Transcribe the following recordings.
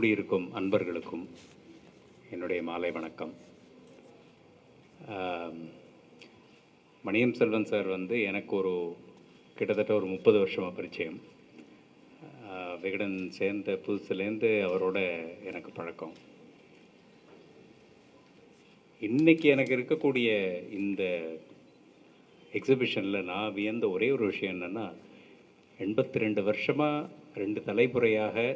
கூடியிருக்கும் அன்பர்களுக்கும் என்னுடைய மாலை வணக்கம். மணியம் செல்வன் சார் வந்து எனக்கு ஒரு கிட்டத்தட்ட ஒரு முப்பது வருஷமாக பரிச்சயம். விகடன் சேர்ந்த புதுசுலேருந்து அவரோட எனக்கு பழக்கம். இன்றைக்கி எனக்கு இருக்கக்கூடிய இந்த எக்ஸிபிஷனில் நான் வியந்த ஒரே ஒரு விஷயம் என்னென்னா எண்பத்தி ரெண்டு வருஷமாக ரெண்டு தலைமுறையாக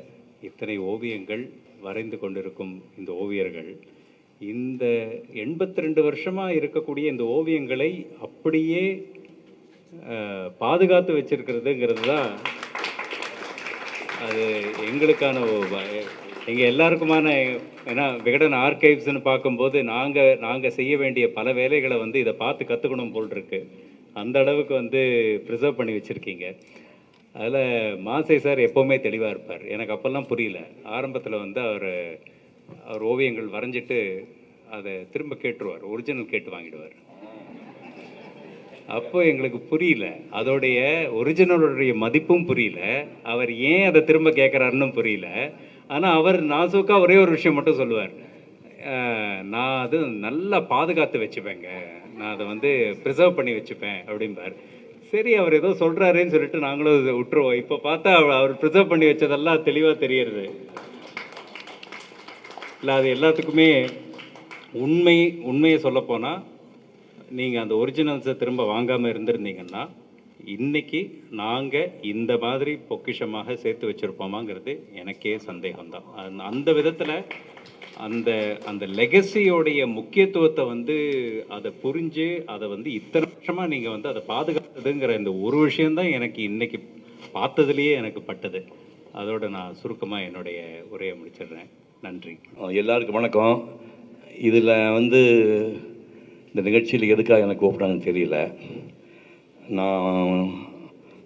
இத்தனை ஓவியங்கள் வரைந்து கொண்டிருக்கும் இந்த ஓவியர்கள் இந்த எண்பத்தி ரெண்டு வருஷமாக இருக்கக்கூடிய இந்த ஓவியங்களை அப்படியே பாதுகாத்து வச்சிருக்கிறதுங்கிறது தான் அது எங்களுக்கான எங்கள் எல்லாருக்குமான ஏன்னா விகடன் ஆர்கைவ்ஸ்னு பார்க்கும்போது நாங்கள் நாங்கள் செய்ய வேண்டிய பல வேலைகளை வந்து இதை பார்த்து கற்றுக்கணும் போல் இருக்கு. அந்த அளவுக்கு வந்து ப்ரிசர்வ் பண்ணி வச்சுருக்கீங்க. அதில் மாசை சார் எப்போவுமே தெளிவாக இருப்பார். எனக்கு அப்போல்லாம் புரியல. ஆரம்பத்தில் வந்து அவர் அவர் ஓவியங்கள் வரைஞ்சிட்டு அதை திரும்ப கேட்டுருவார். ஒரிஜினல் கேட்டு வாங்கிடுவார். அப்போ எங்களுக்கு புரியல. அதோடைய ஒரிஜினலுடைய மதிப்பும் புரியல. அவர் ஏன் அதை திரும்ப கேட்குறாருன்னு புரியல. ஆனால் அவர் நாசூக்கா ஒரே ஒரு விஷயம் மட்டும் சொல்லுவார். நான் அது நல்லா பாதுகாத்து வச்சுப்பேங்க. நான் அதை வந்து ப்ரிசர்வ் பண்ணி வச்சுப்பேன் அப்படிம்பார். சரி அவர் ஏதோ சொல்கிறாருன்னு சொல்லிட்டு நாங்களும் இதை விட்டுருவோம். இப்போ பார்த்தா அவர் அவர் ப்ரிசர்வ் பண்ணி வச்சதெல்லாம் தெளிவாக தெரியறது. இல்லை அது எல்லாத்துக்குமே உண்மை உண்மையை சொல்லப்போனால் நீங்கள் அந்த ஒரிஜினல்ஸை திரும்ப வாங்காமல் இருந்திருந்தீங்கன்னா இன்னைக்கு நாங்கள் இந்த மாதிரி பொக்கிஷமாக சேர்த்து வச்சுருப்போமாங்கிறது எனக்கே சந்தேகம்தான். அந்த விதத்தில் அந்த அந்த லெகசியோடைய முக்கியத்துவத்தை வந்து அதை புரிஞ்சு அதை வந்து இத்தனை வருஷமாக நீங்கள் வந்து அதை பாதுகாத்ததுங்கிற இந்த ஒரு விஷயந்தான் எனக்கு இன்னைக்கு பார்த்ததுலேயே எனக்கு பட்டது. அதோட நான் சுருக்கமாக என்னுடைய உரையை முடிச்சிடுறேன். நன்றி. எல்லாருக்கும் வணக்கம். இதில் வந்து இந்த நிகழ்ச்சியில் எதுக்காக எனக்கு கூப்பிட்டாங்கன்னு தெரியல. நான்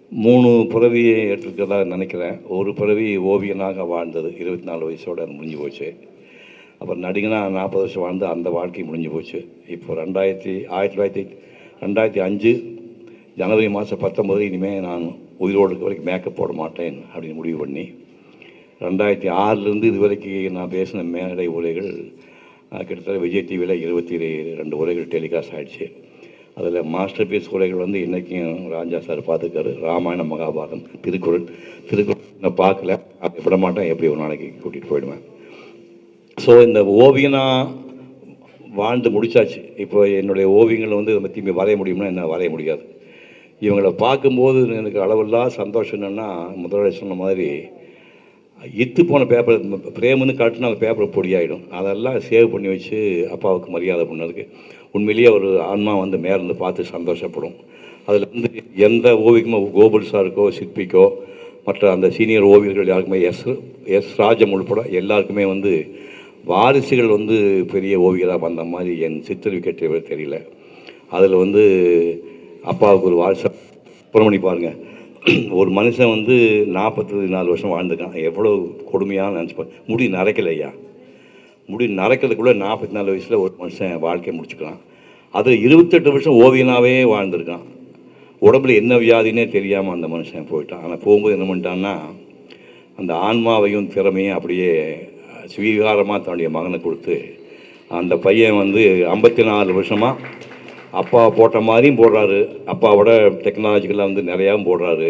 மூணு பிறவியை ஏற்றிருக்கிறதா நினைக்கிறேன். ஒரு பிறவி ஓவியனாக வாழ்ந்தது இருபத்தி நாலு வயசோட முடிஞ்சு போச்சு. அப்புறம் நடிகனாக நாற்பது வருஷம் வாழ்ந்து அந்த வாழ்க்கை முடிஞ்சு போச்சு. இப்போ ரெண்டாயிரத்தி ஆயிரத்தி தொள்ளாயிரத்தி ரெண்டாயிரத்தி அஞ்சு ஜனவரி மாதம் பத்தொம்பது இனிமேல் நான் உயிரோடு இருக்க வரைக்கும் மேக்கப் போட மாட்டேன் அப்படின்னு முடிவு பண்ணி ரெண்டாயிரத்தி ஆறுலேருந்து இது வரைக்கும் நான் பேசின மேடை உரைகள் கிட்டத்தட்ட விஜய் டிவியில் இருபத்தி ரெண்டு உரைகள் டெலிகாஸ்ட் ஆகிடுச்சு அதில் மாஸ்டர் பீஸ் உரைகள் வந்து இன்றைக்கும் ராஜா சார் பார்த்துருக்காரு. ராமாயணம் மகாபாரதம் திருக்குறள் திருக்குறள் நான் பார்க்கல. அப்படி விட மாட்டேன். எப்படி ஒரு நாளைக்கு கூட்டிகிட்டு போயிடுவேன். ஸோ இந்த ஓவியனா வாழ்ந்து முடிச்சாச்சு. இப்போ என்னுடைய ஓவியங்களை வந்து நம்ம திரும்பி வரைய முடியும்னா என்ன வரைய முடியாது. இவங்களை பார்க்கும்போது எனக்கு அளவில்லா சந்தோஷம் என்னென்னா முதலாளி சொன்ன மாதிரி இத்து போன பேப்பர் பிரேமுன்னு காட்டுனா அந்த பேப்பர் பொடியாயிடும் அதெல்லாம் சேவ் பண்ணி வச்சு அப்பாவுக்கு மரியாதை பண்ணதுக்கு. உண்மையிலேயே ஒரு ஆன்மா வந்து மேலேருந்து பார்த்து சந்தோஷப்படும். அதில் வந்து எந்த ஓவியமோ கோபுல் சாருக்கோ சிற்பிக்கோ மற்ற அந்த சீனியர் ஓவியர்கள் யாருக்குமே எஸ் எஸ் ராஜம் உள்பட எல்லாருக்குமே வந்து வாரிசுகள் வந்து பெரிய ஓவியராக வந்த மாதிரி என் சித்தரிக்கட்டே தெரியல. அதில் வந்து அப்பாவுக்கு ஒரு வாரிசு. அப்புறம் பண்ணி பாருங்க. ஒரு மனுஷன் வந்து நாற்பத்தி நாலு வருஷம் வாழ்ந்துருக்கான். எவ்வளோ கொடுமையாக நினச்சிப்பான் முடி நரைக்கல ஐயா. முடி நரைக்கிறதுக்குள்ளே நாற்பத்தி நாலு வயசில் ஒரு மனுஷன் வாழ்க்கையை முடிச்சுக்கலாம். அது இருபத்தெட்டு வருஷம் ஓவியனாகவே வாழ்ந்திருக்கான். உடம்புல என்ன வியாதினே தெரியாமல் அந்த மனுஷன் போயிட்டான். ஆனால் போகும்போது என்ன பண்ணிட்டான்னா அந்த ஆன்மாவையும் திறமையும் அப்படியே ஸ்வீகாரமாக தன்னுடைய மகனை கொடுத்து அந்த பையன் வந்து ஐம்பத்தி நாலு வருஷமாக அப்பா போட்ட மாதிரியும் போடுறாரு. அப்பாவோட டெக்னாலஜிக்கெல்லாம் வந்து நிறையாவும் போடுறாரு.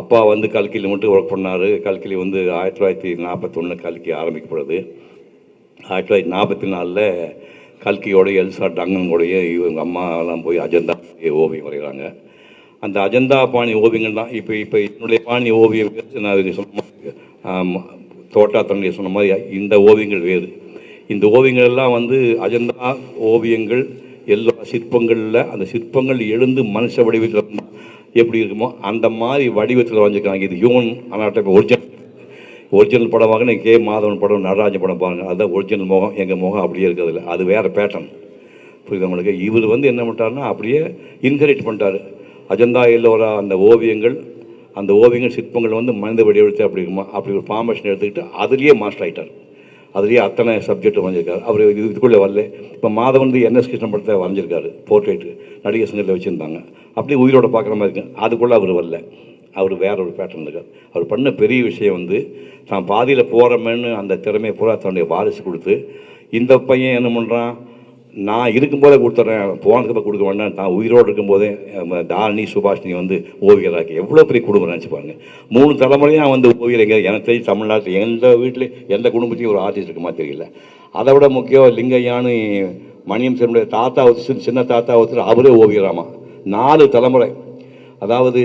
அப்பா வந்து கல்கியில் மட்டும் ஒர்க் பண்ணார். கல்கிலி வந்து ஆயிரத்தி தொள்ளாயிரத்தி நாற்பத்தொன்று கல்கி ஆரம்பிக்கப்படுது. ஆயிரத்தி தொள்ளாயிரத்தி நாற்பத்தி நாலில் கல்கியோடைய எல்சா டங்கனோடைய இவங்க அம்மாலாம் போய் அஜந்தா ஓவியம் வரைகிறாங்க. அந்த அஜந்தா பாணி ஓவியங்கள் தான். இப்போ இப்போ என்னுடைய பாணி ஓவியம் நான் சொன்ன தோட்டா தன்னுடைய சொன்ன மாதிரி இந்த ஓவியங்கள் வேறு. இந்த ஓவியங்கள் எல்லாம் வந்து அஜந்தா ஓவியங்கள் எல்லா சிற்பங்களில் அந்த சிற்பங்கள் எழுந்து மனுஷ வடிவத்தில் எப்படி இருக்குமோ அந்த மாதிரி வடிவத்தில் வரைஞ்சிருக்காங்க. இது ஹியூமன் அனாட்டமி ஒரிஜினல் ஒரிஜினல் படம் நீங்கள் கே. மாதவன் படம் நடராஜன் படம் பாருங்க. அதுதான் ஒரிஜினல் முகம். எங்கள் முகம் அப்படியே இருக்கிறதில்ல அது வேறு பேட்டர்ன் புரியுது உங்களுக்கு? இவர் வந்து என்ன பண்ணிட்டாருன்னா அப்படியே இன்ஹெரிட் பண்ணிட்டாரு. அஜந்தா எல்லோரா அந்த ஓவியங்கள் அந்த ஓவியங்கள் சிற்பங்கள் வந்து மனித வடிவத்தை அப்படி அப்படி ஒரு ஃபார்மேஷன் எடுத்துக்கிட்டு அதுலேயே மாஸ்டர் ஆகிட்டார் அதுலேயே அத்தனை சப்ஜெக்ட் வரைஞ்சிருக்காரு. அவர் இது இதுக்குள்ளே வரல. இப்போ மாதவன் வந்து என்எஸ் கிருஷ்ணன் படத்தை வரைஞ்சிருக்காரு. போர்ட்ரேட்டு நடிகர் சங்கத்தில் வச்சுருந்தாங்க. அப்படியே உயிரோட பார்க்குற மாதிரி இருக்கு. அதுக்குள்ளே அவர் வரல. அவர் வேற ஒரு பேட்டர்ன் இருக்கார். அவர் பண்ண பெரிய விஷயம் வந்து தான் பாதியில் போகிறோமேன்னு அந்த திறமையை பூரா தன்னுடைய வாரிசு கொடுத்து இந்த பையன் என்ன பண்ணுறான் நான் இருக்கும்போதே கொடுத்துட்றேன் போனதுக்கு கொடுக்க வேண்டாம் நான் உயிரோடு இருக்கும்போதே தாரணி சுபாஷினி வந்து ஓவியராக எவ்வளோ பெரிய குடும்பம் நினச்சி பாருங்க. மூணு தலைமுறையாக வந்து ஓவியர் எங்கே எனக்கு தெரிஞ்சு தமிழ்நாட்டில் எந்த வீட்டில் எந்த குடும்பத்தையும் ஒரு ஆர்டிஸ்ட் இருக்குமா தெரியல. அதை விட முக்கியம் லிங்கையானு மணியம் செல்லுடைய தாத்தா ஒருத்தர் சின்ன தாத்தா ஒருத்தர் அவரே ஓவியராமா. நாலு தலைமுறை. அதாவது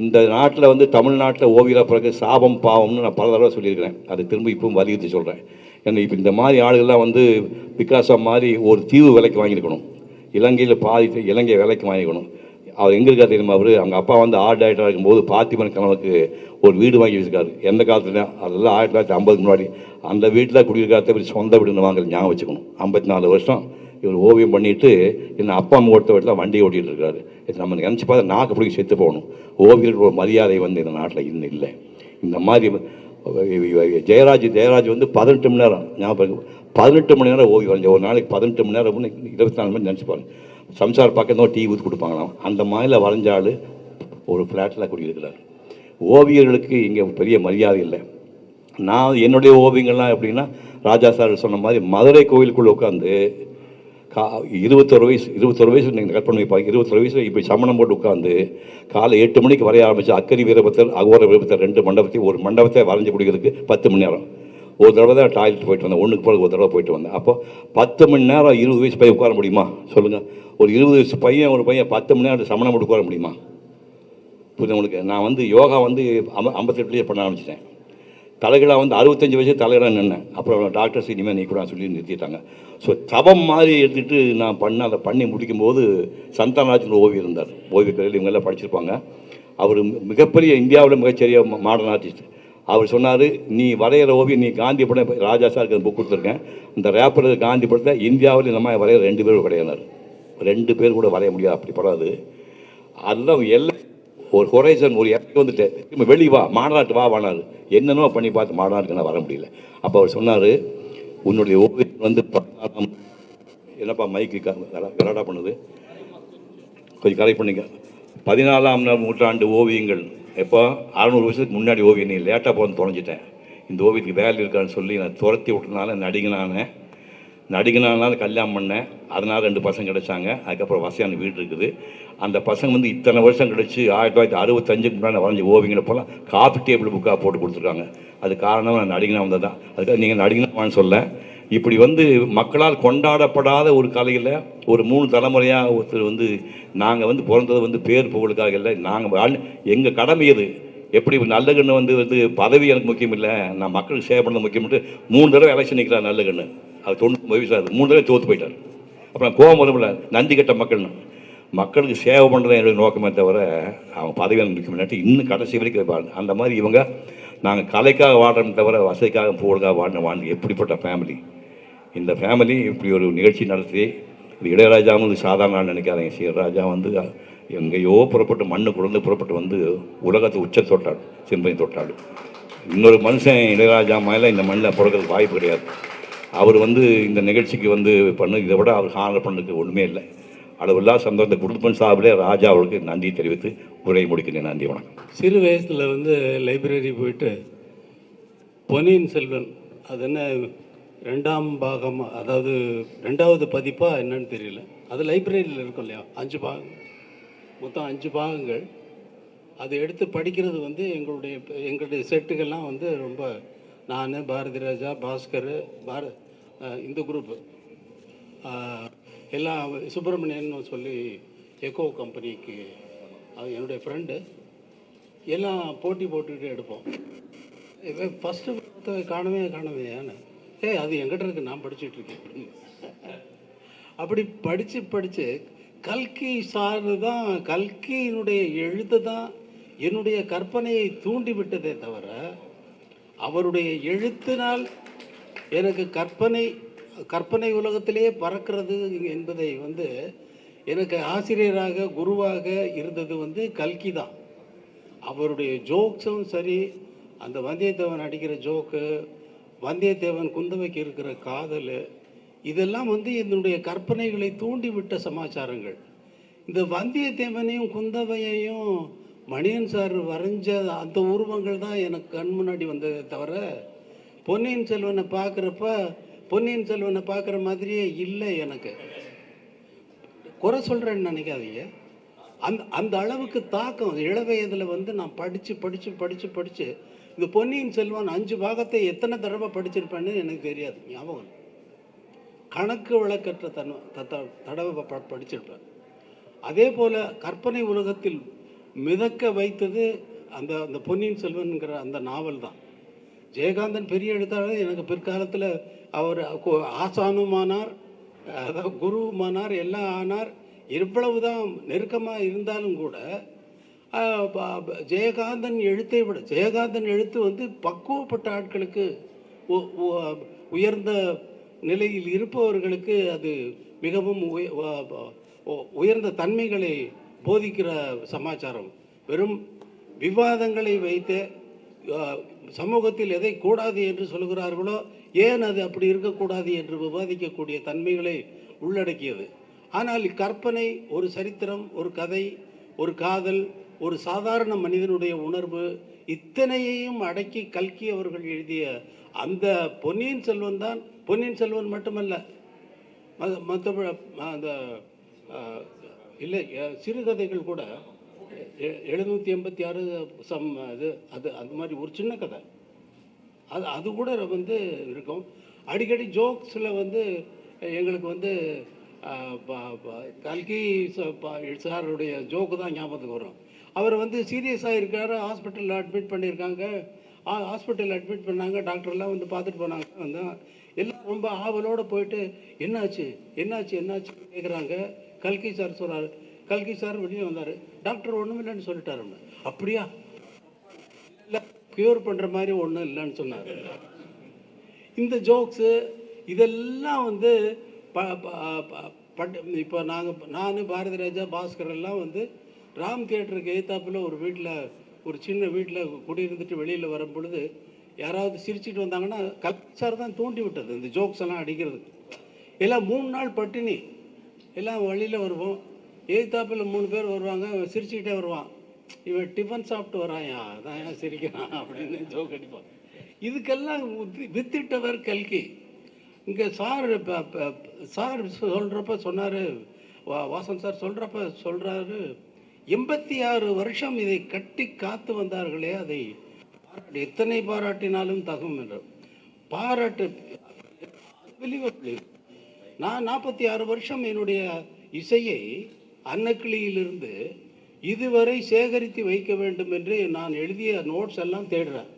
இந்த நாட்டில் வந்து தமிழ்நாட்டில் ஓவியரா பிறகு சாபம் பாவம்னு நான் பல தடவை சொல்லியிருக்கிறேன். அது திரும்ப இப்பவும் வலியுறுத்தி சொல்கிறேன் ஏன்னா இப்போ இந்த மாதிரி ஆளுகள்லாம் வந்து பிகாசா மாதிரி ஒரு தீவு விலைக்கு வாங்கியிருக்கணும். இலங்கையில் பாதி இலங்கை விலைக்கு வாங்கிக்கணும் அவர் எங்கே இருக்கா தெரியுமா அவர்? அவங்க அப்பா வந்து ஆர்ட் டைரக்டராக இருக்கும்போது பாத்திமன் கணவனுக்கு ஒரு வீடு வாங்கி வச்சிருக்காரு. எந்த காலத்துல அதெல்லாம் ஆயிரத்தி தொள்ளாயிரத்தி ஐம்பதுக்கு முன்னாடி. அந்த வீட்டில் குடியிருக்காத இவர் சொந்த வீடுன்னு வாங்குறது ஞாபகம் வச்சுக்கணும். ஐம்பத்தி நாலு வருஷம் இவர் ஓவியம் பண்ணிட்டு என்ன அப்பா அம்மா ஓட்ட வீட்டில் வண்டி ஓட்டிகிட்டு இருக்காரு. இது நம்ம நினச்சி பார்த்தா நாக்கு பிடிக்க செத்து போகணும். ஓவியர்கள் ஒரு மரியாதை வந்து இந்த நாட்டில் இன்னும் இல்லை. இந்த மாதிரி ஜெயராஜ் ஜெயராஜ் வந்து பதினெட்டு மணி நேரம் ஞாபகம் பதினெட்டு மணி நேரம் ஓவியம் வரைஞ்ச ஒரு நாளைக்கு பதினெட்டு மணி நேரம் இருபத்தி நாலு மணி நினச்சி பாருங்க சம்சார் பக்கம் டீ ஊற்றி கொடுப்பாங்களாம். அந்த மாதிரில வரைஞ்ச ஆள் ஒரு ஃப்ளாட்டில் குடியிருக்கிறார். ஓவியர்களுக்கு இங்கே பெரிய மரியாதை இல்லை. நான் என்னுடைய ஓவியங்கள்லாம் எப்படின்னா ராஜா சார் சொன்ன மாதிரி மதுரை கோவிலுக்குள்ளே உட்காந்து கா இருபத்தொரு வயசு இருபத்தொரு வயசு நீங்கள் கற்பனை பண்ணி வைப்பாங்க இருபத்தொரு வயசு இப்போ சமணம் போட்டு உட்காந்து காலை எட்டு மணிக்கு வரைய ஆரம்பித்து அக்கரி வீரபத்தர் அகோர வீரபத்தர் ரெண்டு மண்டபத்தையும் ஒரு மண்டபத்தை வரைஞ்சி பிடிக்கிறதுக்கு பத்து மணி நேரம். ஒரு தடவை தான் டாய்லெட் போயிட்டு வந்தேன். ஒன்றுக்கு பிறகு ஒரு தடவை போயிட்டு வந்தேன். அப்போ பத்து மணி நேரம் இருபது வயசு பையன் உட்கார முடியுமா? சொல்லுங்கள் ஒரு இருபது வயசு பையன் ஒரு பையன் பத்து மணி நேரம் சமணம் போட்டு உட்கார முடியுமா? புரியுது உங்களுக்கு? நான் வந்து யோகா வந்து ஐம்பத்தெட்டுலேயே பண்ண ஆரம்பிச்சிட்டேன். தலைகளாக வந்து அறுபத்தஞ்சு வயசு தலைகளாக நின்னேன். அப்புறம் டாக்டர்ஸ் இனிமேல் நீ கூட சொல்லி நிறுத்திட்டாங்க. ஸோ தவம் மாதிரி எடுத்துகிட்டு நான் பண்ண அதை பண்ணி முடிக்கும்போது சந்தானராஜன் ஓவியம் இருந்தார். ஓவியக்கலையில் இவங்கெல்லாம் படிச்சிருப்பாங்க. அவர் மிகப்பெரிய இந்தியாவில் மிகச்சரிய மாடர்ன் ஆர்டிஸ்ட் அவர் சொன்னார் நீ வரைகிற ஓவியம் நீ காந்தி படம் ராஜா சாருக்கு புக் கொடுத்துருக்கேன். இந்த ரேப்பர் காந்தி படத்தை இந்தியாவில் இந்த மாதிரி வரைகிற ரெண்டு பேரும் கிடையாது. ரெண்டு பேர் கூட வரைய முடியாது அப்படி படாது. அதெல்லாம் எல்லாம் ஒரு ஹொரைசன் ஒரு இடத்துக்கு வந்துட்டு திரும்ப வெளி வா மாநாட்டு வா வானாரு. என்னென்னோ பண்ணி பார்த்து மாநாட்டுக்கு நான் வர முடியல. அப்போ அவர் சொன்னார் உன்னுடைய ஓவியம் வந்து பதினாறாம் என்னப்பா மைக்கு கரடா பண்ணுது. கொஞ்சம் கரெக்ட் பண்ணிக்க பதினாலாம் நூற்றாண்டு ஓவியங்கள். எப்போ? அறநூறு வருஷத்துக்கு முன்னாடி ஓவியம். நீ லேட்டாக போகணும்னு தொலைஞ்சிட்டேன். இந்த ஓவியத்துக்கு வேலை இருக்கான்னு சொல்லி நான் துரத்தி விட்டனால நடிகனானேன். நடிகனானால கல்யாணம் பண்ணேன். அதனால் ரெண்டு பசங்க கிடைச்சாங்க. அதுக்கப்புறம் வசதியான வீடு இருக்குது. அந்த பசங்க வந்து இத்தனை வருஷம் கழிச்சு ஆயிரத்தி தொள்ளாயிரத்தி அறுபத்தஞ்சுக்கு முன்னாடி வரைஞ்சி ஓவியங்களை போலாம் காஃபி டேபிள் புக்காக போட்டு கொடுத்துருக்காங்க. அது காரணம் நான் நடிகனாக வந்தது தான் அதுக்காக நீங்கள் நடிகனான்னு சொல்ல. இப்படி வந்து மக்களால் கொண்டாடப்படாத ஒரு கலையில் ஒரு மூணு தலைமுறையாக ஒருத்தர் வந்து நாங்கள் வந்து பிறந்தது வந்து பேர் புகழுக்காக இல்லை. நாங்கள் எங்கள் கடமை இது எப்படி நல்ல கண்ணு வந்து வந்து பதவி எனக்கு முக்கியம் இல்லை. நான் மக்களுக்கு சேவை பண்ணது முக்கியம்ட்டு மூணு தடவை எலெக்ஷன் நிற்கிறார் நல்ல கண்ணு அது தொண்ணூத்தொம்பது வயசு ஆகுது. மூணு தடவை தோற்று போயிட்டார். அப்புறம் கோபம் வரும்ல நந்தி கட்ட மக்கள்னு. மக்களுக்கு சேவை பண்ணுறது எங்களுக்கு நோக்கமே தவிர அவங்க பதவி முடிக்க முன்னாடி இன்னும் கடைசி வரைக்கும் இருப்பாங்க அந்த மாதிரி இவங்க நாங்கள் கலைக்காக வாடுறோம் தவிர வசதிக்காக புகழுக்காக வாடின வாழ்ந்து எப்படிப்பட்ட ஃபேமிலி இந்த ஃபேமிலி இப்படி ஒரு நிகழ்ச்சி நடத்தி இது இளையராஜாவும் இது சாதாரண ஆள் நினைக்காதீங்க. சீரராஜா வந்து எங்கேயோ புறப்பட்டு மண்ணு குழந்து புறப்பட்டு வந்து உலகத்தை உச்ச தொட்டாள் சிம்பனி தொட்டாள் இன்னொரு மனுஷன் இளையராஜா மேலே இந்த மண்ணில் பிறக்கிறதுக்கு வாய்ப்பு கிடையாது. அவர் வந்து இந்த நிகழ்ச்சிக்கு வந்து பண்ணு இதை விட அவர் ஹானர் பண்ணதுக்கு ஒன்றுமே இல்லை. அளவில்லா சந்தோஷம் இந்த குடும்பம் ராஜா அவருக்கு நன்றி தெரிவித்து உரை முடிக்கிறேன் நன்றி வணக்கம். சிறு வயசில் வந்து லைப்ரரி போயிட்டு பொன்னியின் செல்வன் அது என்ன ரெண்டாம் பாகம் அதாவது ரெண்டாவது பதிப்பாக என்னன்னு தெரியல. அது லைப்ரரியில் இருக்கும் இல்லையா? அஞ்சு பாகம். மொத்தம் அஞ்சு பாகங்கள். அதை எடுத்து படிக்கிறது வந்து எங்களுடைய எங்களுடைய செட்டுகள்லாம் வந்து ரொம்ப நான் பாரதி ராஜா பாஸ்கர் பார இந்த குரூப்பு எல்லாம் சுப்பிரமணியன் சொல்லி எக்கோ கம்பெனிக்கு அது என்னுடைய ஃப்ரெண்டு எல்லாம் போட்டி போட்டுக்கிட்டு எடுப்போம். ஃபஸ்ட்டு காணவே காணவே ஏன்னு ஏய் அது எங்கிட்ட இருக்கு நான் படிச்சுட்ருக்கேன் அப்படி படித்து படித்து கல்கி சார்ந்து தான் கல்கியினுடைய எழுத்து தான் என்னுடைய கற்பனையை தூண்டி விட்டதே தவிர அவருடைய எழுத்தினால் எனக்கு கற்பனை கற்பனை உலகத்திலேயே பறக்கிறது என்பதை வந்து எனக்கு ஆசிரியராக குருவாக இருந்தது வந்து கல்கி தான். அவருடைய ஜோக்ஸும் சரி அந்த வந்தியத்தேவன் அடிக்கிற ஜோக்கு வந்தியத்தேவன் குந்தவைக்கு இருக்கிற காதல் இதெல்லாம் வந்து என்னுடைய கற்பனைகளை தூண்டிவிட்ட சமாச்சாரங்கள். இந்த வந்தியத்தேவனையும் குந்தவையையும் மணியன் சார் வரைஞ்ச அந்த உருவங்கள் தான் எனக்கு கண் முன்னாடி வந்ததே தவிர பொன்னியின் செல்வனை பார்க்குறப்ப பொன்னியின் செல்வனை பார்க்குற மாதிரியே இல்லை எனக்கு. குறை சொல்கிறேன்னு நினைக்காதீங்க. அந்த அந்த அளவுக்கு தாக்கம் இள வயதில் வந்து நான் படித்து படித்து படித்து படித்து இந்த பொன்னியின் செல்வன் அஞ்சு பாகத்தை எத்தனை தடவை படிச்சிருப்பேன்னு எனக்கு தெரியாது ஞாபகம் கணக்கு வழக்கற்ற தன் தடவை ப- படிச்சிருப்பேன். அதே போல் கற்பனை உலகத்தில் மிதக்க வைத்தது அந்த அந்த பொன்னியின் செல்வன்கிற அந்த நாவல் தான் ஜெயகாந்தன் பெரிய எழுத்தாளர். எனக்கு பிற்காலத்தில் அவர் ஆசானுமானார் அதாவது குருவுமானார் எல்லாம் ஆனார். இவ்வளவு தான் நெருக்கமாக இருந்தாலும் கூட ஜெயகாந்தன் எழுத்தை விட ஜெயகாந்தன் எழுத்து வந்து பக்குவப்பட்ட ஆட்களுக்கு உயர்ந்த நிலையில் இருப்பவர்களுக்கு அது மிகவும் உ- உயர்ந்த தன்மைகளை போதிக்கிற சமாச்சாரம். வெறும் விவாதங்களை வைத்து சமூகத்தில் எதை கூடாது என்று சொல்கிறார்களோ ஏன் அது அப்படி இருக்கக்கூடாது என்று விவாதிக்கக்கூடிய தன்மைகளை உள்ளடக்கியது. ஆனால் இக்கற்பனை ஒரு சரித்திரம் ஒரு கதை ஒரு காதல் ஒரு சாதாரண மனிதனுடைய உணர்வு இத்தனையையும் அடக்கி கல்கி அவர்கள் எழுதிய அந்த பொன்னியின் செல்வன் தான் பொன்னியின் செல்வன் மட்டுமல்ல மற்ற அந்த இல்லை சிறுகதைகள் கூட எழுநூற்றி எண்பத்தி ஆறு சம் அது அது அந்த மாதிரி ஒரு சின்ன கதை. அது அது கூட வந்து இருக்கும். அடிக்கடி ஜோக்ஸில் வந்து எங்களுக்கு வந்து ப- கல்கி ச- ப- சாருடைய ஜோக்கு தான் ஞாபகத்துக்கு வரும். அவர் வந்து சீரியஸாக இருக்கார் ஹாஸ்பிட்டலில் அட்மிட் பண்ணியிருக்காங்க. ஹாஸ்பிட்டலில் அட்மிட் பண்ணாங்க டாக்டர்லாம் வந்து பார்த்துட்டு போனாங்க. வந்து எல்லாம் ரொம்ப ஆவலோடு போயிட்டு என்னாச்சு? என்னாச்சு? என்னாச்சு? கேட்குறாங்க கல்கி சார் சொல்கிறார் கல்கி சார் வெளியே வந்தார். டாக்டர் ஒன்றும் இல்லைன்னு சொல்லிட்டாரு அப்படியா? இல்லை க்யூர் பண்ணுற மாதிரி ஒன்றும் இல்லைன்னு சொன்னார். இந்த ஜோக்ஸு இதெல்லாம் வந்து ப ப- ப- பட் இப்போ நாங்கள் நான் பாரதி ராஜா பாஸ்கர் எல்லாம் வந்து ராம் தியேட்டருக்கு எதிர்த்தாப்புல ஒரு வீட்டில் ஒரு சின்ன வீட்டில் குடியிருந்துட்டு வெளியில் வரும் பொழுது யாராவது சிரிச்சுட்டு வந்தாங்கன்னா கல்சார் தான் தூண்டி விட்டது இந்த ஜோக்ஸ் எல்லாம் அடிக்கிறதுக்கு. எல்லாம் மூணு நாள் பட்டினி. எல்லாம் வழியில் வருவோம். எதிர்த்தாப்பில் மூணு பேர் வருவாங்க அவன் சிரிச்சுக்கிட்டே வருவான். இவன் டிஃபன் சாப்பிட்டு வராயா அதான் ஏன் சிரிக்கிறான் அப்படின்னு ஜோக் அடிப்பான். இதுக்கெல்லாம் வித்திட்டவர் கல்கி. இங்கே சார் இப்போ சார் சொல்கிறப்ப சொன்னார் வா வாசன் சார் சொல்கிறப்ப சொல்கிறாரு எண்பத்தி ஆறு வருஷம் இதை கட்டி காத்து வந்தார்களே அதை பாராட்டு எத்தனை பாராட்டினாலும் தகும் என்று. பாராட்டு நான் நாற்பத்தி ஆறு வருஷம் என்னுடைய இசையை அன்னக்கிளியிலிருந்து இதுவரை சேகரித்து வைக்க வேண்டும் என்று நான் எழுதிய நோட்ஸ் எல்லாம் தேடுறேன்.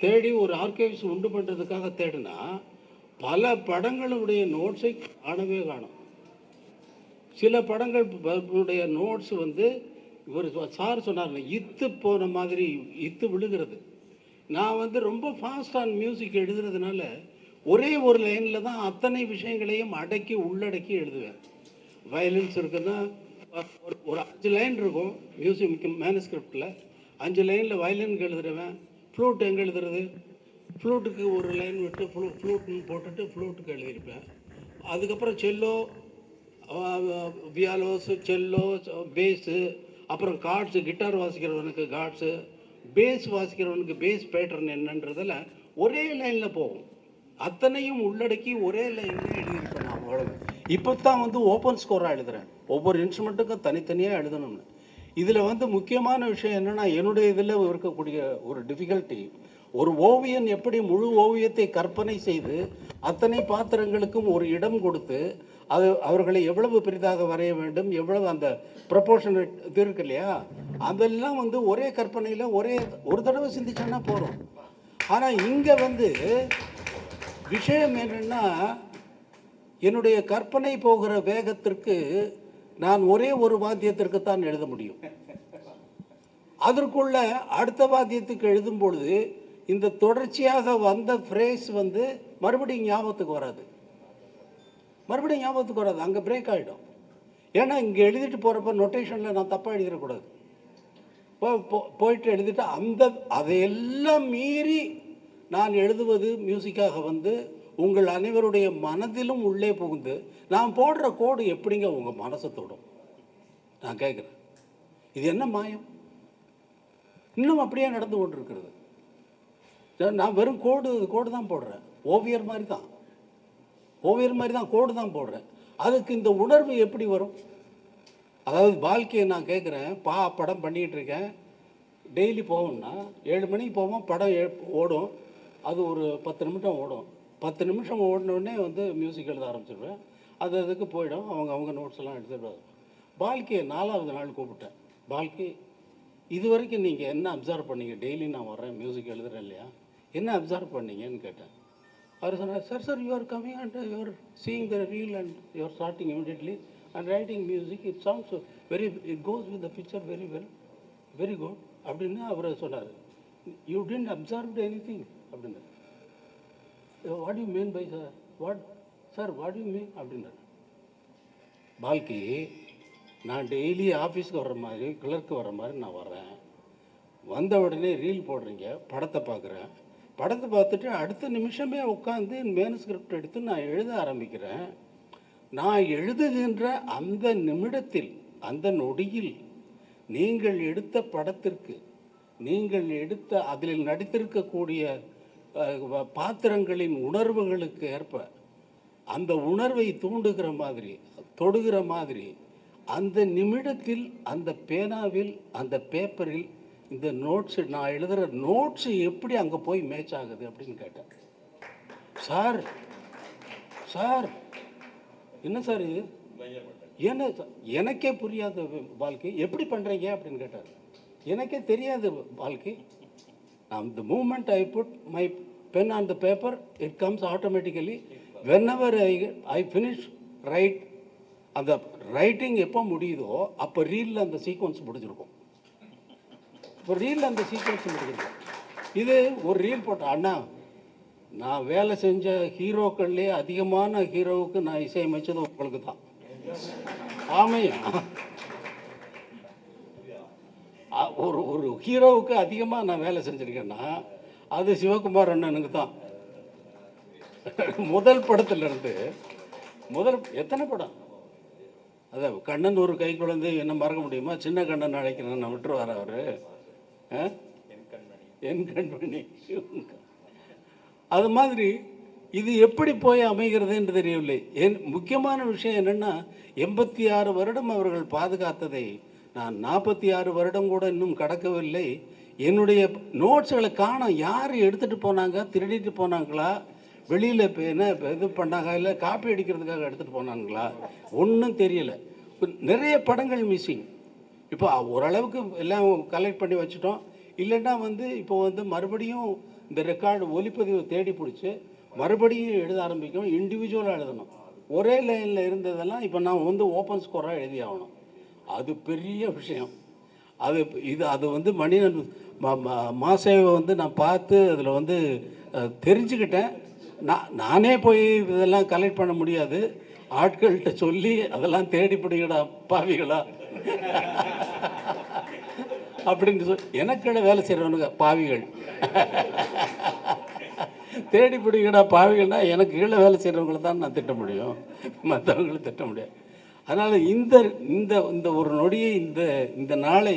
தேடி ஒரு ஆர்கைவ்ஸ் உண்டு பண்ணுறதுக்காக தேடினா பல படங்களுடைய நோட்ஸை காணவே காணும். சில படங்கள் உடைய நோட்ஸ் வந்து இவர் சார் சொன்னார் இத்து போன மாதிரி இத்து விழுகிறது. நான் வந்து ரொம்ப ஃபாஸ்ட் ஆன் மியூசிக் எழுதுறதுனால ஒரே ஒரு லைனில் தான் அத்தனை விஷயங்களையும் அடக்கி உள்ளடக்கி எழுதுவேன். வயலின்ஸ் இருக்குன்னா ஒரு ஒரு அஞ்சு லைன் இருக்கும் மியூசியம் மேனஸ்கிரிப்டில் அஞ்சு லைனில் வயலினுக்கு எழுதுறவன் ஃப்ளூட் எங்கே எழுதுறது? ஃப்ளூட்டுக்கு ஒரு லைன் விட்டு ஃப்ளூ ஃப்ளூட்னு போட்டுட்டு ஃப்ளூட்டுக்கு எழுதியிருப்பேன். அதுக்கப்புறம் செல்லோ வியாலோஸு செல்லோ பேஸு அப்புறம் கார்ட்ஸு கிட்டார் வாசிக்கிறவனுக்கு கார்ட்ஸு பேஸ் வாசிக்கிறவனுக்கு பேஸ் பேட்டர்ன் என்னன்றதில் ஒரே லைனில் போகும். அத்தனையும் உள்ளடக்கி ஒரே லைனில் எழுதியிருப்பேன் நான் அவ்வளோ இப்போ தான் வந்து ஓப்பன் ஸ்கோராக எழுதுகிறேன் ஒவ்வொரு இன்ஸ்ட்ருமெண்ட்டுக்கும் தனித்தனியாக எழுதணும்னு. இதில் வந்து முக்கியமான விஷயம் என்னென்னா என்னுடைய இதில் இருக்கக்கூடிய ஒரு டிஃபிகல்ட்டி ஒரு ஓவியன் எப்படி முழு ஓவியத்தை கற்பனை செய்து அத்தனை பாத்திரங்களுக்கும் ஒரு இடம் கொடுத்து அது அவர்களை எவ்வளவு பெரிதாக வரைய வேண்டும் எவ்வளவு அந்த ப்ரப்போர்ஷன் இது இருக்கு இல்லையா? அதெல்லாம் வந்து ஒரே கற்பனையில் ஒரே ஒரு தடவை சிந்திச்சோன்னா போகிறோம் ஆனால் இங்கே வந்து விஷயம் என்னென்னா என்னுடைய கற்பனை போகிற வேகத்திற்கு நான் ஒரே ஒரு வாத்தியத்திற்கு தான் எழுத முடியும். அதற்குள்ள அடுத்த வாத்தியத்துக்கு எழுதும் பொழுது இந்த தொடர்ச்சியாக வந்த ஃப்ரேஸ் வந்து மறுபடியும் ஞாபகத்துக்கு வராது. மறுபடியும் ஞாபகத்துக்கு வராது. அங்கே பிரேக் ஆகிடும் ஏன்னா இங்கே எழுதிட்டு போகிறப்ப நொட்டேஷனில் நான் தப்பாக எழுதிடக்கூடாது. போ போயிட்டு எழுதிட்டு அந்த அதையெல்லாம் மீறி நான் எழுதுவது மியூசிக்காக வந்து உங்கள் அனைவருடைய மனதிலும் உள்ளே புகுந்து நான் போடுற கோடு எப்படிங்க உங்கள் மனசை தொடும்? நான் கேட்குறேன். இது என்ன மாயம்? இன்னும் அப்படியே நடந்து கொண்டிருக்கிறது. நான் வெறும் கோடு கோடு தான் போடுறேன். ஓவியர் மாதிரி தான். ஓவியர் மாதிரி தான் கோடு தான் போடுறேன். அதுக்கு இந்த உணர்வு எப்படி வரும்? அதாவது வாழ்க்கையை நான் கேட்குறேன் பா படம் பண்ணிகிட்டு இருக்கேன். டெய்லி போவோம்னா ஏழு மணிக்கு போவோம் படம் ஏ- ஓடும். அது ஒரு பத்து நிமிடம் ஓடும். பத்து நிமிஷம் ஓடினோடனே வந்து மியூசிக் எழுத ஆரம்பிச்சிடுவேன் அது அதுக்கு போயிடும். அவங்க அவங்க நோட்ஸ் எல்லாம் எடுத்துகிட்டு பால்கியை நாலாவது நாள் கூப்பிட்டேன். பால்கி இது வரைக்கும் நீங்கள் என்ன அப்சர்வ் பண்ணீங்க? டெய்லி நான் வரேன் மியூசிக் எழுதுறேன் இல்லையா? என்ன அப்சர்வ் பண்ணீங்கன்னு கேட்டேன். அவர் சொன்னார் sir sir you are coming and you seeing the reel and you starting immediately and writing music it songs very it goes with the picture very well very good அப்படின்னு அவர் சொன்னார். You didn't observe any thing அப்படின்னு what you mean by sir what sir what you mean அப்படின்னாரு. பால்கி நான் daily ஆஃபீஸ்க்கு வர்ற மாதிரி clerk வர்ற மாதிரி நான் வர்றேன். வந்த உடனே ரீல் போடுறீங்க படத்தை பார்க்குறேன். படத்தை பார்த்துட்டு அடுத்த நிமிஷமே உட்காந்து மேனுஸ்கிரிப்ட் எடுத்து நான் எழுத ஆரம்பிக்கிறேன். நான் எழுதுகின்ற அந்த நிமிடத்தில் அந்த நொடியில் நீங்கள் எடுத்த படத்திற்கு நீங்கள் எடுத்த அதில் நடித்திருக்கக்கூடிய பாத்திரங்களின் உணர்வுகளுக்கு ஏற்ப அந்த உணர்வை தூண்டுகிற மாதிரி தொடுகிற மாதிரி அந்த நிமிடத்தில் அந்த பேனாவில் அந்த பேப்பரில் இந்த நோட்ஸ் நான் எழுதுகிற நோட்ஸ் எப்படி அங்கே போய் மேட்ச் ஆகுது அப்படின்னு கேட்டேன். சார் சார் என்ன சார் இது? என்ன சார்? எனக்கே புரியாத வாழ்க்கை எப்படி பண்ணுறீங்க அப்படின்னு கேட்டார். எனக்கே தெரியாது வாழ்க்கை. Um, the moment I put my pen on the paper, it comes automatically. Whenever I, I finish write, அந்த ரைட்டிங் எப்போ முடியுதோ அப்போ ரீலில் அந்த சீக்வன்ஸ் முடிஞ்சிருக்கும். இப்போ ரீலில் அந்த சீக்வன்ஸ் முடிஞ்சிருக்கும். இது ஒரு ரீல் போட்ட அண்ணா நான் வேலை செஞ்ச ஹீரோக்கள்லேயே அதிகமான ஹீரோவுக்கு நான் இசையமைச்சது உங்களுக்கு தான் ஆமையா? ஒரு ஒரு ஹீரோவுக்கு அதிகமாக நான் வேலை செஞ்சுருக்கேன்னா அது சிவகுமார் அண்ணனுக்கு தான். முதல் படத்துலேருந்து முதல் எத்தனை படம்? அதான் கண்ணன் ஒரு கை குழந்தை என்ன மறக்க முடியுமா? சின்ன கண்ணன் அழைக்கிறேன் நான் விட்டுருவார் அவர். ஆ? என் கண்மணி. அது மாதிரி இது எப்படி போய் அமைகிறது என்று தெரியவில்லை. என் முக்கியமான விஷயம் என்னென்னா எண்பத்தி ஆறு வருடம் அவர்கள் பாதுகாத்ததை நான் நாற்பத்தி ஆறு வருடம் கூட இன்னும் கடக்கவில்லை. என்னுடைய நோட்ஸ்களை காணோம். யார் எடுத்துகிட்டு போனாங்க? திருடிட்டு போனாங்களா? வெளியில் இப்போ என்ன இது பண்ணாங்க? இல்லை காப்பி அடிக்கிறதுக்காக எடுத்துகிட்டு போனாங்களா? ஒன்றும் தெரியல. நிறைய படங்கள் மிஸ்ஸிங் இப்போ ஓரளவுக்கு எல்லாம் கலெக்ட் பண்ணி வச்சுட்டோம். இல்லைன்னா வந்து இப்போ வந்து மறுபடியும் இந்த ரெக்கார்டு ஒலிப்பதிவு தேடி பிடிச்சி மறுபடியும் எழுத ஆரம்பிக்கணும். இண்டிவிஜுவலாக எழுதணும். ஒரே லைனில் இருந்ததெல்லாம் இப்போ நான் வந்து ஓப்பன் ஸ்கோராக எழுதி ஆகணும். அது பெரிய விஷயம். அது இது அது வந்து மனிதன் மாசேவை வந்து நான் பார்த்து அதில் வந்து தெரிஞ்சுக்கிட்டேன். நான் நானே போய் இதெல்லாம் கலெக்ட் பண்ண முடியாது. ஆட்கள்கிட்ட சொல்லி அதெல்லாம் தேடி பிடிக்கடா பாவிகளா. அப்படின்னு சொல்லி எனக்கிட வேலை செய்கிறவனுங்க பாவிகள். தேடி பிடிக்கடா பாவிகள்னா எனக்கு கீழே வேலை செய்கிறவங்கள தான் நான் திட்ட முடியும். மற்றவங்களும் திட்ட முடியாது. அதனால் இந்த இந்த இந்த ஒரு நொடியை இந்த இந்த நாளை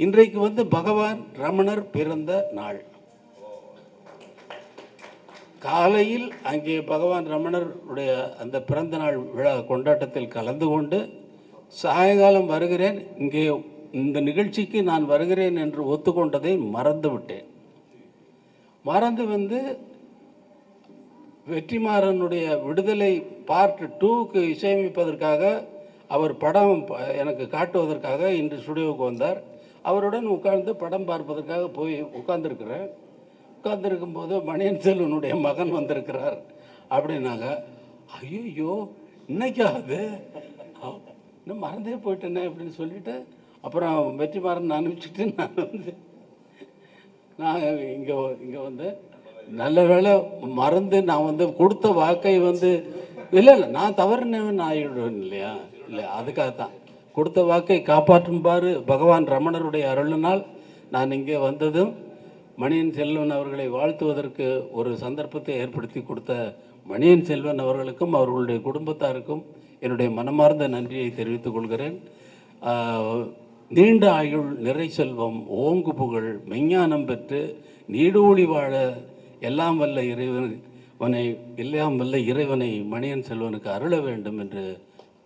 இன்றைக்கு வந்து பகவான் ரமணர் பிறந்த நாள். காலையில் அங்கே பகவான் ரமணருடைய அந்த பிறந்த நாள் விழா கொண்டாட்டத்தில் கலந்து கொண்டு சாயங்காலம் வருகிறேன் இங்கே இந்த நிகழ்ச்சிக்கு நான் வருகிறேன் என்று ஒத்துக்கொண்டதை மறந்து விட்டேன் மறந்து வந்து வெற்றிமாறனுடைய விடுதலை பார்ட் டூக்கு இசையமைப்பதற்காக அவர் படம் எனக்கு காட்டுவதற்காக இன்று ஸ்டுடியோவுக்கு வந்தார். அவருடன் உட்கார்ந்து படம் பார்ப்பதற்காக போய் உட்கார்ந்துருக்கிறேன். உட்கார்ந்துருக்கும் போது மணியன் செல்வனுடைய மகன் வந்திருக்கிறார் அப்படின்னாங்க. ஐயோ இன்னைக்கா அது? இன்னும் மறந்தே போயிட்டேனே அப்படின்னு சொல்லிட்டு அப்புறம் வெற்றிமாறன் அனுப்பிச்சிட்டு நான் வந்து நான் இங்கே இங்கே வந்து நல்ல வேளை மறந்து நான் வந்து கொடுத்த வாக்கை வந்து இல்லை இல்லை நான் தவறுனவன் ஆகிடுவேன் இல்லையா? இல்லை அதுக்காக தான் கொடுத்த வாக்கை காப்பாற்றும்பாறு பகவான் ரமணருடைய அருளினால் நான் இங்கே வந்ததும் மணியன் செல்வன் அவர்களை வாழ்த்துவதற்கு ஒரு சந்தர்ப்பத்தை ஏற்படுத்தி கொடுத்த மணியன் செல்வன் அவர்களுக்கும் அவர்களுடைய குடும்பத்தாருக்கும் என்னுடைய மனமார்ந்த நன்றியை தெரிவித்துக் கொள்கிறேன். நீண்ட ஆயுள் நிறை செல்வம் ஓங்கு புகழ் மெஞ்ஞானம் பெற்று நீடூழி வாழ எல்லாம் வல்ல இறைவனை எல்லாம் வல்ல இறைவனை மணியன் செல்வனுக்கு அருள வேண்டும் என்று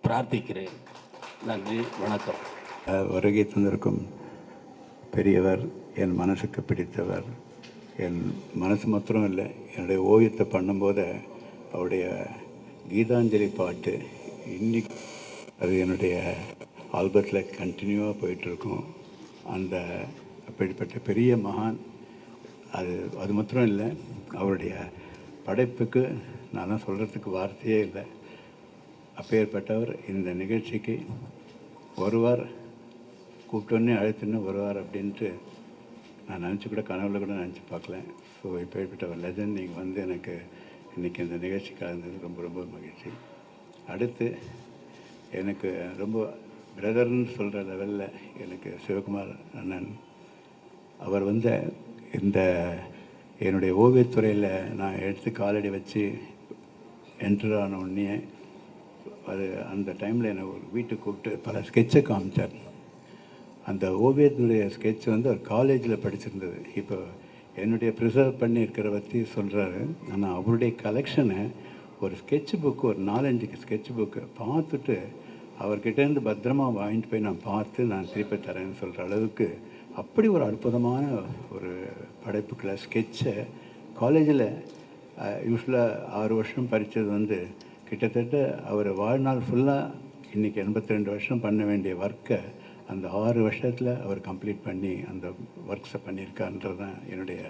பிரார்த்திக்கிறேன். நன்றி வணக்கம். வருகை தந்திருக்கும் பெரியவர் என் மனசுக்கு பிடித்தவர். என் மனசு மாத்திரம் இல்லை என்னுடைய ஓவியத்தை பண்ணும்போது அவருடைய கீதாஞ்சலி பாட்டு இன்னைக்கு அது என்னுடைய ஆல்பத்தில் கண்டினியூவாக போயிட்டுருக்கும் அந்த அப்படிப்பட்ட பெரிய மகான் அது அது மாத்திரம் இல்லை. அவருடைய படைப்புக்கு நான் தான் சொல்கிறதுக்கு வார்த்தையே இல்லை. அப்பேற்பட்டவர் இந்த நிகழ்ச்சிக்கு வருவார் கூப்பிட்டோன்னே அழைத்துன்னு வருவார் அப்படின்ட்டு நான் நினச்சி கூட கனவுல கூட நினச்சி பார்க்கல. ஸோ இப்பேற்பட்ட ஒரு லெஜண்ட் நீங்கள் வந்து எனக்கு இன்றைக்கி இந்த நிகழ்ச்சி கலந்தது ரொம்ப ரொம்ப மகிழ்ச்சி. அடுத்து எனக்கு ரொம்ப பிரதர்னு சொல்கிற லெவலில் எனக்கு சிவகுமார் அண்ணன். அவர் வந்து இந்த என்னுடைய ஓவியத்துறையில் நான் எடுத்து காலடி வச்சு என்டர் ஆன உடனே அது அந்த டைமில் என்னை ஒரு வீட்டுக்கு கூப்பிட்டு பல ஸ்கெட்சை காமிச்சார். அந்த ஓவியத்தினுடைய ஸ்கெட்ச் வந்து அவர் காலேஜில் படிச்சிருந்தது. இப்போ என்னுடைய ப்ரிசர்வ் பண்ணி இருக்கிற பற்றி சொல்கிறாரு ஆனால் அவருடைய கலெக்ஷனை ஒரு ஸ்கெட்ச் புக்கு ஒரு நாலஞ்சு ஸ்கெட்ச் புக்கு பார்த்துட்டு அவர்கிட்டேருந்து பத்திரமா வாங்கிட்டு போய் நான் பார்த்து நான் திருப்பி தரேன்னு சொல்கிற அளவுக்கு அப்படி ஒரு அற்புதமான ஒரு படைப்புக்களை ஸ்கெட்சை காலேஜில் யூஸ்வலாக ஆறு வருஷம் படித்தது வந்து கிட்டத்தட்ட அவர் வாழ்நாள் ஃபுல்லாக இன்றைக்கி எண்பத்தி ரெண்டு வருஷம் பண்ண வேண்டிய ஒர்க்கை அந்த ஆறு வருஷத்தில் அவர் கம்ப்ளீட் பண்ணி அந்த ஒர்க்ஸை பண்ணியிருக்காருன்றது தான் என்னுடைய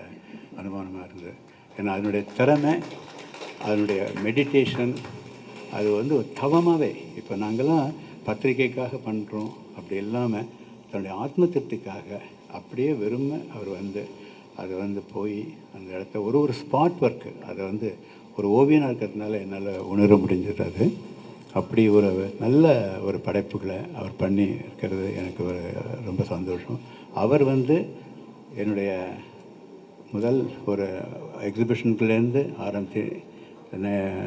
அனுமானமாக இருந்தது. ஏன்னா அதனுடைய திறமை அதனுடைய மெடிடேஷன் அது வந்து ஒரு தவமாகவே இப்போ நாங்கள்லாம் பத்திரிக்கைக்காக பண்ணுறோம் அப்படி இல்லாமல் தன்னுடைய ஆத்ம திருப்திக்காக அப்படியே வெறுமை அவர் வந்து அது வந்து போய் அந்த இடத்த ஒரு ஒரு ஸ்பாட் ஒர்க்கு அதை வந்து ஒரு ஓவியனாக இருக்கிறதுனால என்னால் உணர முடிஞ்சது அது. அப்படி ஒரு நல்ல ஒரு படைப்புகளை அவர் பண்ணி இருக்கிறது எனக்கு ஒரு ரொம்ப சந்தோஷம். அவர் வந்து என்னுடைய முதல் ஒரு எக்ஸிபிஷனுக்குலேருந்து ஆரம்பித்து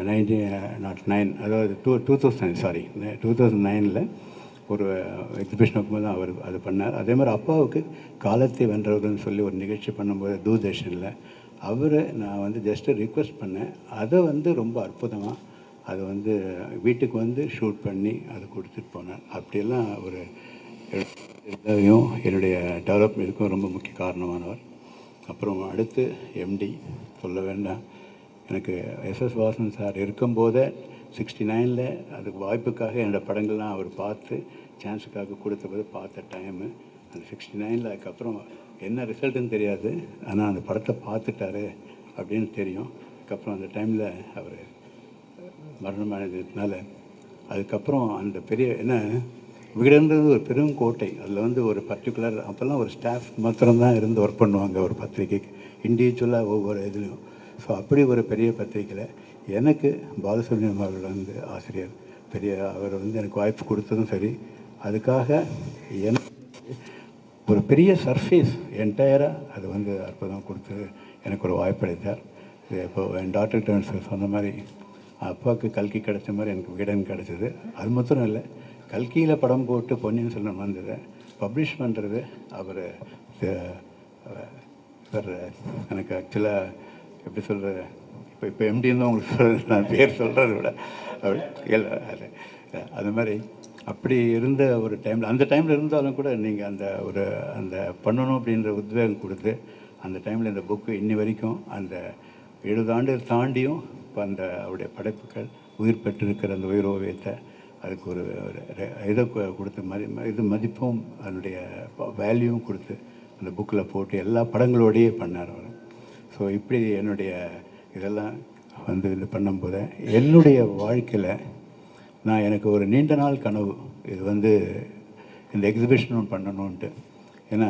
நைன்டீன் நாட் நைன் அதாவது two two thousand sorry two thousand நைனில் ஒரு uh, எக்ஸிபிஷன் வைக்கும்போது தான் அவர் அது பண்ணார். அதே மாதிரி அப்பாவுக்கு காலத்தை வென்றவர்கள்னு சொல்லி ஒரு நிகழ்ச்சி பண்ணும்போது தூர்தர்ஷனில் அவரை நான் வந்து ஜஸ்ட்டு ரிக்வெஸ்ட் பண்ணேன். அதை வந்து ரொம்ப அற்புதமாக அதை வந்து வீட்டுக்கு வந்து ஷூட் பண்ணி அதை கொடுத்துட்டு போனேன் அப்படியெல்லாம் ஒரு இதையும் என்னுடைய டெவலப்மெண்ட்டுக்கும் ரொம்ப முக்கிய காரணமானவர். அப்புறம் அடுத்து எம்டி சொல்ல வேண்டாம். எனக்கு எஸ்எஸ் வாசன் சார் இருக்கும்போதே சிக்ஸ்டி நைனில் அதுக்கு வாய்ப்புக்காக என்னோடய படங்கள்லாம் அவர் பார்த்து சான்ஸுக்காக கொடுத்தபோது பார்த்த டைமு அந்த சிக்ஸ்டி நைனில் அதுக்கப்புறம் என்ன ரிசல்ட்டுன்னு தெரியாது. ஆனால் அந்த படத்தை பார்த்துட்டாரு அப்படின்னு தெரியும். அதுக்கப்புறம் அந்த டைமில் அவர் மரணம் அதுக்கப்புறம் அந்த பெரிய என்ன வீடுன்றது ஒரு பெரும் கோட்டை. அதில் வந்து ஒரு பர்டிகுலர் அப்போல்லாம் ஒரு ஸ்டாஃப் மாத்திரம்தான் இருந்து ஒர்க் பண்ணுவாங்க ஒரு பத்திரிக்கைக்கு இண்டிவிஜுவலாக ஒவ்வொரு இதுலேயும். ஸோ அப்படி ஒரு பெரிய பத்திரிக்கையில் எனக்கு பாலசுப்ரமணியம் அவர்கள் வந்து ஆசிரியர். பெரிய அவர் வந்து எனக்கு வாய்ப்பு கொடுத்ததும் சரி. அதுக்காக என் ஒரு பெரிய சர்ஃபேஸ் என்டையராக அது வந்து அற்புதம் கொடுத்து எனக்கு ஒரு வாய்ப்பு அளித்தார். இது இப்போ என் டாக்டர்கிட்ட சொன்ன மாதிரி அப்பாவுக்கு கல்கி கிடைச்ச மாதிரி எனக்கு வீடன் கிடச்சிது. அது மாத்திரம் இல்லை கல்கியில் படம் போட்டு பொன்னியின் செல்வன் வந்தது பப்ளிஷ் பண்ணுறது அவர் இவர் எனக்கு ஆக்சுவலாக எப்படி சொல்கிறது இப்போ இப்போ எம்டின்னு தான் உங்களுக்கு சொல்கிறது நான் பேர் சொல்கிறத விட அப்படி இல்லை அது அது மாதிரி அப்படி இருந்த ஒரு டைமில் அந்த டைமில் இருந்தாலும் கூட நீங்கள் அந்த ஒரு அந்த பண்ணணும் அப்படின்ற உத்வேகம் கொடுத்து அந்த டைமில் இந்த புக்கு இன்னி வரைக்கும் அந்த எழுபது ஆண்டு தாண்டியும் இப்போ அந்த அவருடைய படைப்புகள் உயிர் பெற்றிருக்கிற அந்த உயிர் ஓவியத்தை அதுக்கு ஒரு ஒரு இதை கொடுத்து மதி இது மதிப்பும் அதனுடைய வேல்யூவும் கொடுத்து அந்த புக்கில் போட்டு எல்லா படங்களோடையே பண்ணார் அவர். ஸோ இப்படி என்னுடைய இதெல்லாம் வந்து இது பண்ணும்போது என்னுடைய வாழ்க்கையில் நான் எனக்கு ஒரு நீண்ட நாள் கனவு. இது வந்து இந்த எக்ஸிபிஷன் பண்ணணுன்ட்டு ஏன்னா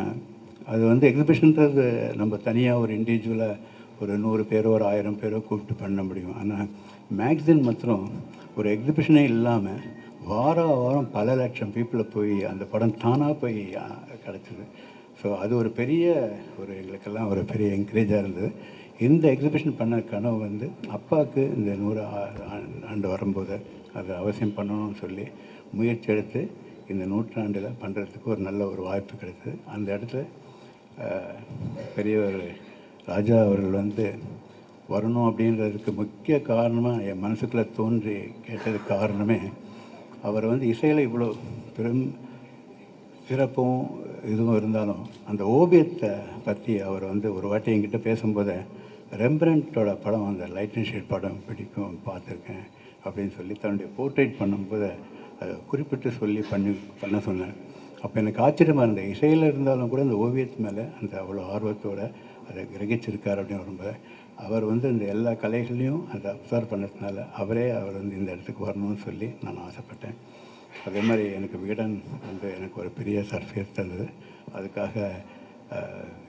அது வந்து எக்ஸிபிஷன்றது நம்ம தனியாக ஒரு இண்டிவிஜுவலாக ஒரு நூறு பேரோ ஒரு ஆயிரம் பேரோ கூப்பிட்டு பண்ண முடியும். ஆனால் மேக்சின் மாத்திரம் ஒரு எக்ஸிபிஷனே இல்லாமல் வார வாரம் பல லட்சம் பீப்புளை போய் அந்த படம் தானாக போய் கிடச்சிது. ஸோ அது ஒரு பெரிய ஒரு எங்களுக்கெல்லாம் ஒரு பெரிய என்கரேஜாக இருந்தது. இந்த எக்ஸிபிஷன் பண்ண கனவு வந்து அப்பாவுக்கு இந்த நூறு ஆ- ஆ- ஆண்டு வரும்போது அது அவசியம் பண்ணணும்னு சொல்லி முயற்சி எடுத்து இந்த நூற்றாண்டில் பண்ணுறதுக்கு ஒரு நல்ல ஒரு வாய்ப்பு கிடைத்தது. அந்த இடத்துல பெரியவர் ராஜா அவர்கள் வந்து வரணும் அப்படின்றதுக்கு முக்கிய காரணமாக என் மனசுக்குள்ளே தோன்றி கேட்டதுக்கு காரணமே அவர் வந்து இசையில் இவ்வளோ பெரும் சிறப்பும் இதுவும் இருந்தாலும் அந்த ஓவியத்தை பற்றி அவர் வந்து ஒரு வாட்டி என்கிட்ட பேசும்போது ரெம்பரண்ட்டோட படம் அந்த லைட் அண்ட் ஷேட் படம் பிடிக்கும் பார்த்துருக்கேன் அப்படின்னு சொல்லி தன்னுடைய போர்ட்ரேட் பண்ணும்போது அதை குறிப்பிட்டு சொல்லி பண்ணி பண்ண சொன்னேன் அப்போ எனக்கு ஆச்சரியமாக இருந்த இசையில் இருந்தாலும் கூட அந்த ஓவியத்து மேலே அந்த அவ்வளோ ஆர்வத்தோடு அதை கிரகிச்சிருக்கார் அப்படின்னு வரும்போது அவர் வந்து இந்த எல்லா கலைகளையும் அதை அப்சர்வ் பண்ணதுனால அவரே அவர் வந்து இந்த இடத்துக்கு வரணும்னு சொல்லி நான் ஆசைப்பட்டேன். அதே மாதிரி எனக்கு வீடன் வந்து எனக்கு ஒரு பெரிய சர்ஃபேஸ் தந்தது. அதுக்காக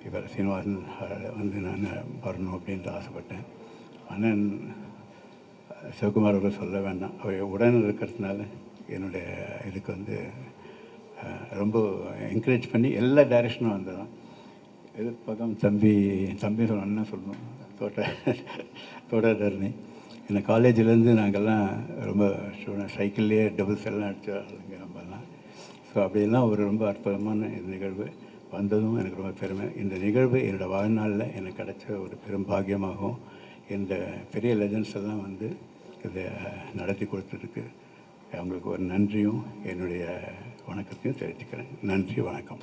இவர் சீனிவாசன் வந்து நான் வரணும் அப்படின்ட்டு ஆசைப்பட்டேன். அண்ணன் சிவகுமார் அவர்கள் சொல்ல வேண்டாம். அவர் உடன் இருக்கிறதுனால என்னுடைய இதுக்கு வந்து ரொம்ப என்கரேஜ் பண்ணி எல்லா டைரெக்ஷனும் வந்ததான் எதிர்ப்பக்கம் தம்பி தம்பி சொல்ல அண்ணன் சொல்லணும். தோட்ட தோட்டதரணி இந்த காலேஜிலேருந்து நாங்கள்லாம் ரொம்ப ஸ்டூடெண்ட் சைக்கிள்லேயே டபுள்ஸ் எல்லாம் அடிச்சு ஆளுங்க நம்மலாம் ஸோ அப்படியெல்லாம் ஒரு ரொம்ப அற்புதமான இந்த நிகழ்வு. வந்ததும் எனக்கு ரொம்ப பெருமை. இந்த நிகழ்வு என்னோடய வாழ்நாளில் எனக்கு கிடைச்ச ஒரு பெரும் பாக்கியமாகவும் இந்த பெரிய லெஜன்ஸ் எல்லாம் வந்து இதை நடத்தி கொடுத்ததுக்கு அவங்களுக்கு ஒரு நன்றியும் என்னுடைய வணக்கத்தையும் தெரிவிச்சுக்கிறேன். நன்றி வணக்கம்.